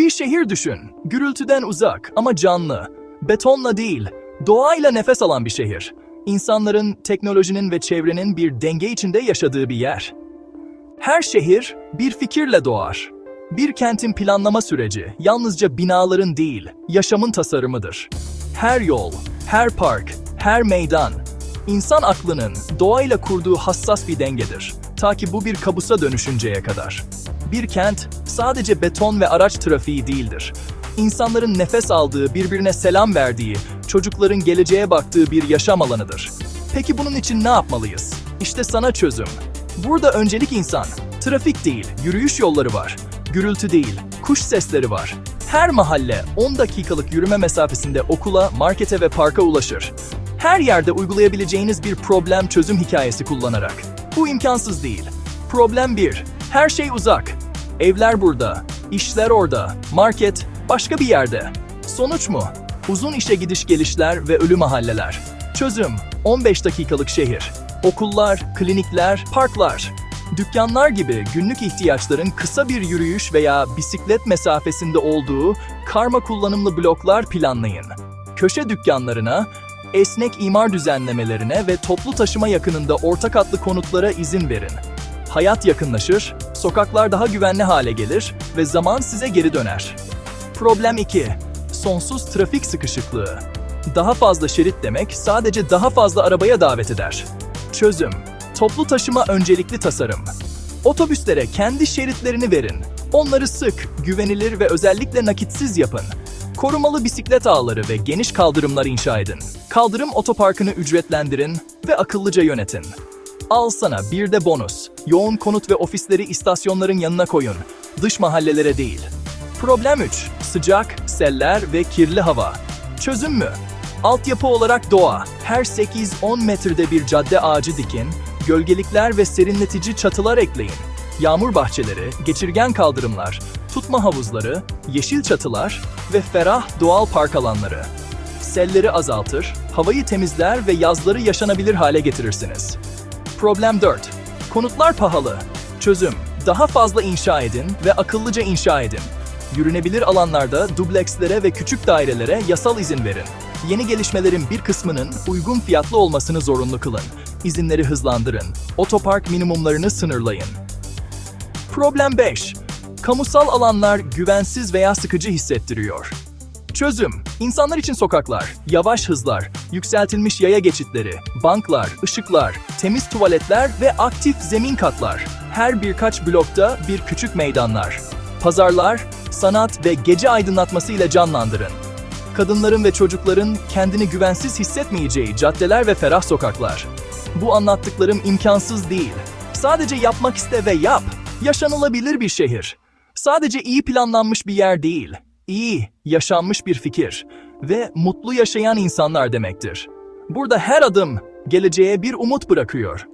Bir şehir düşün. Gürültüden uzak ama canlı. Betonla değil, doğayla nefes alan bir şehir. İnsanların, teknolojinin ve çevrenin bir denge içinde yaşadığı bir yer. Her şehir bir fikirle doğar. Bir kentin planlama süreci yalnızca binaların değil, yaşamın tasarımıdır. Her yol, her park, her meydan, insan aklının doğayla kurduğu hassas bir dengedir. Ta ki bu bir kabusa dönüşünceye kadar. Bir kent sadece beton ve araç trafiği değildir. İnsanların nefes aldığı, birbirine selam verdiği, çocukların geleceğe baktığı bir yaşam alanıdır. Peki bunun için ne yapmalıyız? İşte sana çözüm. Burada öncelik insan. Trafik değil, yürüyüş yolları var. Gürültü değil, kuş sesleri var. Her mahalle 10 dakikalık yürüme mesafesinde okula, markete ve parka ulaşır. Her yerde uygulayabileceğiniz bir problem çözüm hikayesi kullanarak. Bu imkansız değil. Problem 1. Her şey uzak. Evler burada, işler orada, market başka bir yerde. Sonuç mu? Uzun işe gidiş gelişler ve ölü mahalleler. Çözüm 15 dakikalık şehir. Okullar, klinikler, parklar. Dükkanlar gibi günlük ihtiyaçların kısa bir yürüyüş veya bisiklet mesafesinde olduğu karma kullanımlı bloklar planlayın. Köşe dükkanlarına, esnek imar düzenlemelerine ve toplu taşıma yakınında orta katlı konutlara izin verin. Hayat yakınlaşır, sokaklar daha güvenli hale gelir ve zaman size geri döner. Problem 2. Sonsuz trafik sıkışıklığı. Daha fazla şerit demek sadece daha fazla arabaya davet eder. Çözüm. Toplu taşıma öncelikli tasarım. Otobüslere kendi şeritlerini verin. Onları sık, güvenilir ve özellikle nakitsiz yapın. Korumalı bisiklet ağları ve geniş kaldırımlar inşa edin. Kaldırım otoparkını ücretlendirin ve akıllıca yönetin. Al sana bir de bonus. Yoğun konut ve ofisleri istasyonların yanına koyun. Dış mahallelere değil. Problem 3. Sıcak, seller ve kirli hava. Çözüm mü? Altyapı olarak doğa. Her 8-10 metrede bir cadde ağacı dikin, gölgelikler ve serinletici çatılar ekleyin. Yağmur bahçeleri, geçirgen kaldırımlar, tutma havuzları, yeşil çatılar ve ferah doğal park alanları. Selleri azaltır, havayı temizler ve yazları yaşanabilir hale getirirsiniz. Problem 4. Konutlar pahalı. Çözüm. Daha fazla inşa edin ve akıllıca inşa edin. Yürünebilir alanlarda dublekslere ve küçük dairelere yasal izin verin. Yeni gelişmelerin bir kısmının uygun fiyatlı olmasını zorunlu kılın. İzinleri hızlandırın. Otopark minimumlarını sınırlayın. Problem 5. Kamusal alanlar güvensiz veya sıkıcı hissettiriyor. Çözüm. İnsanlar için sokaklar, yavaş hızlar, yükseltilmiş yaya geçitleri, banklar, ışıklar, temiz tuvaletler ve aktif zemin katlar. Her birkaç blokta bir küçük meydanlar. Pazarlar, sanat ve gece aydınlatması ile canlandırın. Kadınların ve çocukların kendini güvensiz hissetmeyeceği caddeler ve ferah sokaklar. Bu anlattıklarım imkansız değil. Sadece yapmak iste ve yap. Yaşanılabilir bir şehir. Sadece iyi planlanmış bir yer değil. İyi, yaşanmış bir fikir ve mutlu yaşayan insanlar demektir. Burada her adım geleceğe bir umut bırakıyor.